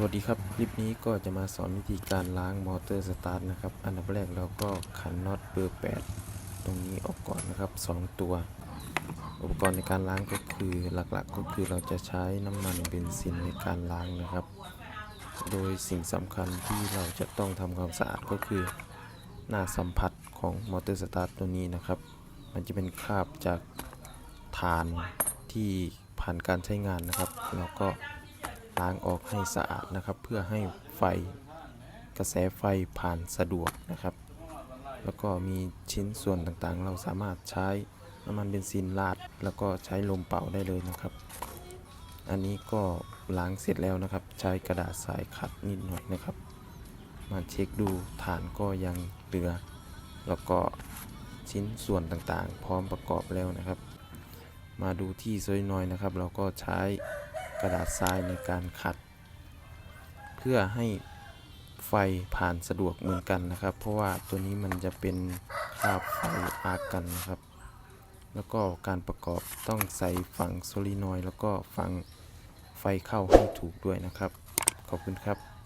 สวัสดีครับ คลิปนี้ก็จะมาสอนวิธีการล้างมอเตอร์สตาร์ทนะครับ อันดับแรกเราก็ขันน็อตเบอร์ 8 ตรงนี้ออกก่อนนะครับ 2 ตัว อุปกรณ์ในการล้างก็คือหลักๆ ก็คือเราจะใช้น้ำมันเบนซินในการล้างนะครับ โดยสิ่งสำคัญที่เราจะต้องทำความสะอาดก็คือ หน้าสัมผัสของมอเตอร์สตาร์ทตัวนี้นะครับ มันจะเป็นคราบจากฐานที่ผ่านการใช้งานนะครับ แล้วก็ ล้างออกให้สะอาดนะครับ เพื่อให้ไฟกระแสไฟผ่านสะดวกนะครับ แล้วก็มีชิ้นส่วนต่างๆ เราสามารถใช้น้ำมันเบนซินราดแล้วก็ใช้ลมเป่าได้เลยนะครับ อันนี้ก็ล้างเสร็จแล้วนะครับ ใช้กระดาษทรายขัดนิดหน่อยนะครับ มาเช็คดูฐานก็ยังเหลือ แล้วก็ชิ้นส่วนต่างๆ พร้อมประกอบแล้วนะครับ มาดูที่ซอยนอยนะครับ เราก็ใช้ กระดาษทรายในการขัด เพื่อให้ไฟผ่านสะดวกเหมือนกันนะครับ เพราะว่าตัวนี้มันจะเป็นคาบไฟอาร์กันนะครับ แล้วก็การประกอบต้องใส่ฝั่งโซลินอยแล้วก็ฝั่งไฟเข้าให้ถูกด้วยนะครับ ขอบคุณครับ